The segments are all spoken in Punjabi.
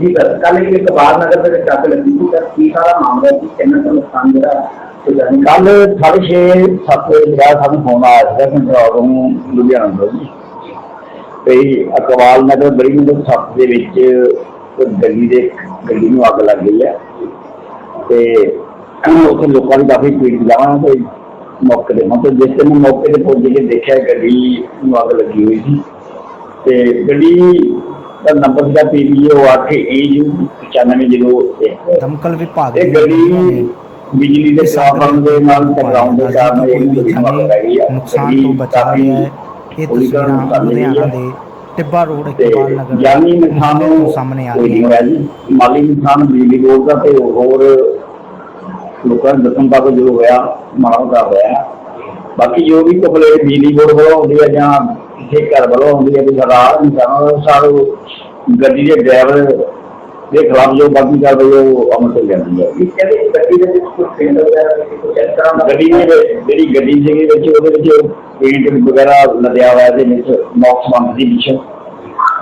ਜੀ, ਸਰ। ਕੱਲ ਇੱਕ ਬਾਹਰ ਨਗਰ ਦੇ ਵਿੱਚ ਅੱਗ ਲੱਗੀ ਸੀ, ਸਰ। ਕੀ ਸਾਰਾ ਮਾਮਲਾ ਸੀ? ਕਿੰਨਾ ਕੁ ਨੁਕਸਾਨ ਜਿਹੜਾ ਕੱਲ 6:30 7 ਵਜੇ ਬਾਅਦ ਸਾਨੂੰ ਫੋਨ ਆਇਆ ਸੀਗਾ ਕੰਟਰੋਲ ਨੂੰ ਲੁਧਿਆਣਾ ਤੋਂ ਜੀ। ਤੇ ਅਕਵਾਲ ਨਗਰ ਬੜੀ ਨੰਬਰ 7 ਦੇ ਵਿੱਚ ਗੱਡੀ ਦੇ, ਗੱਡੀ ਨੂੰ ਅੱਗ ਲੱਗ ਗਈ ਹੈ ਤੇ ਉੱਥੇ ਲੋਕਾਂ ਦੀ ਕਾਫੀ ਭੀੜ ਜਮਾਂ ਤੇ ਮੌਕੇ ਤੇ। ਮਤਲਬ ਜਿਸ ਦਿਨ ਮੌਕੇ ਤੇ ਪਹੁੰਚ ਕੇ ਦੇਖਿਆ ਗੱਡੀ ਨੂੰ ਅੱਗ ਲੱਗੀ ਹੋਈ ਸੀ। ਤੇ ਗੱਡੀ ਦਾ ਨੰਬਰ ਸੀਗਾ ਪੀਬੀਓ 8 ਏਯੂ 9501 ਦਮਕਲ ਵਿਭਾਗ ਇਹ ਗੱਡੀ ਬਿਜਲੀ ਦੇ ਟਰਾਂਸਫਾਰਮਰ ਦੇ ਨਾਲ ਟਕਰਾਉਣ ਦੇ ਕਾਰਨ ਇਹ ਹੈ ਨੁਕਸਾਨ ਤੋਂ ਬਚਾ ਰਿਹਾ ਹੈ। ਇਹ ਤਸਵੀਰਾਂ ਲੁਧਿਆਣਾ ਦੇ ਟਿੱਬਾ ਰੋਡ ਤੇ ਇਕਬਾਲ ਨਗਰ ਜਾਨੀ ਨੁਕਸਾਨ ਤੋਂ ਸਾਹਮਣੇ ਆ ਹੋਇਆ ਜੀ। ਮਾਲੀ ਨੁਕਸਾਨ ਬਿਜਲੀ ਬੋਰਡ ਦਾ ਤੇ ਹੋਰ ਲੋਕਾਂ ਦੇ ਦਸਮ ਤੱਕ ਜੋ ਹੋਇਆ ਮਾੜਾ ਹੋਇਆ। ਬਾਕੀ ਜੋ ਵੀ ਕੰਪਲੇਂਟ ਬਿਜਲੀ ਬੋਰਡ ਵੱਲੋਂ ਆਉਂਦੀ ਹੈ ਜਾਂ ਕਿਸੇ ਘਰ ਵੱਲੋਂ ਆਉਂਦੀ ਹੈ ਵੀ ਸਾਡਾ ਨੁਕਸਾਨ ਸਾਰੇ ਗੱਡੀ ਦੇ ਡਰਾਈਵਰ ਦੇ ਖਿਲਾਫ ਜੋ ਬਾਕੀ ਕਾਰਵਾਈ ਉਹ ਅਮਲ ਤੋਂ ਜਾਂਦੀ ਹੈ ਕਹਿੰਦੇ ਗੱਡੀ ਦੇ ਵਿੱਚ ਕੁਝ ਪੇਂਟ ਵਗੈਰਾ ਵੀ ਕੁਝ ਇਸ ਤਰ੍ਹਾਂ ਦਾ ਗੱਡੀ ਦੇ ਵਿੱਚ- ਜਿਹੜੀ ਗੱਡੀ ਸੀਗੀ ਵਿੱਚ ਉਹਦੇ ਵਿੱਚ ਪੇਂਟ ਵਗੈਰਾ ਲੱਗਿਆ ਹੋਇਆ ਤੇ ਵਿੱਚ ਬਾਕਸ ਬੰਦ ਦੀ ਪਿੱਛੇ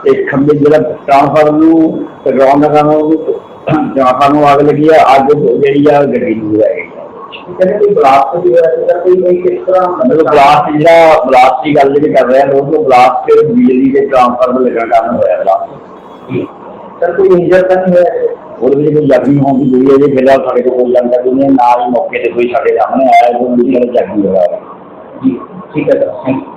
ਤੇ ਖੰਭੇ ਜਿਹੜਾ ਟ੍ਰਾਂਸਫਾਰਮਰ ਨੂੰ ਟਕਰਾਉਣ ਦਾ ਕਾਰਨ ਉਹ ਨੂੰ ਅੱਗ ਲੱਗੀ ਆ ਅੱਗ ਜਿਹੜੀ ਆ ਗੱਡੀ ਨੂੰ ਲੱਗ। ਕਹਿੰਦੇ ਕੋਈ ਬਲਾਸਟ ਵੀ ਹੋਇਆ ਸੀ ਸਰ ਕੋਈ ਕੋਈ ਕਿਸ ਤਰ੍ਹਾਂ ਮਤਲਬ ਬਲਾਸਟ ਜਿਹੜਾ ਬਲਾਸਟ ਦੀ ਗੱਲ ਜਿਹੜੀ ਕਰ ਰਿਹਾ ਲੋਕ ਉਹ ਬਲਾਸਟ ਤੇ ਬਿਜਲੀ ਦੇ ਟ੍ਰਾਂਸਫਾਰਮਰ ਲੱਗਣ ਕਾਰਨ ਹੋਇਆ ਬਲਾਸਟ ਸਰ ਕੋਈ ਇੰਜਰ ਤਾਂ ਨਹੀਂ ਹੋਇਆ ਉਹਦੇ ਵਿੱਚ ਕੋਈ ਜ਼ਖਮੀ ਹੋਣ ਦੀ ਦੂਰੀ ਹੈ ਜੀ ਫਿਲਹਾਲ ਸਾਡੇ ਕੋਲ ਕੋਈ ਜਾਣਕਾਰੀ ਨਹੀਂ ਹੈ ਨਾ ਹੀ ਮੌਕੇ ਤੇ ਕੋਈ ਸਾਡੇ ਸਾਹਮਣੇ ਆਇਆ ਕੋਈ ਵੀ ਜਿਹੜਾ ਜ਼ਖਮੀ ਹੋਇਆ ਜੀ ਠੀਕ ਹੈ ਸਰ ਥੈਂਕ ਯੂ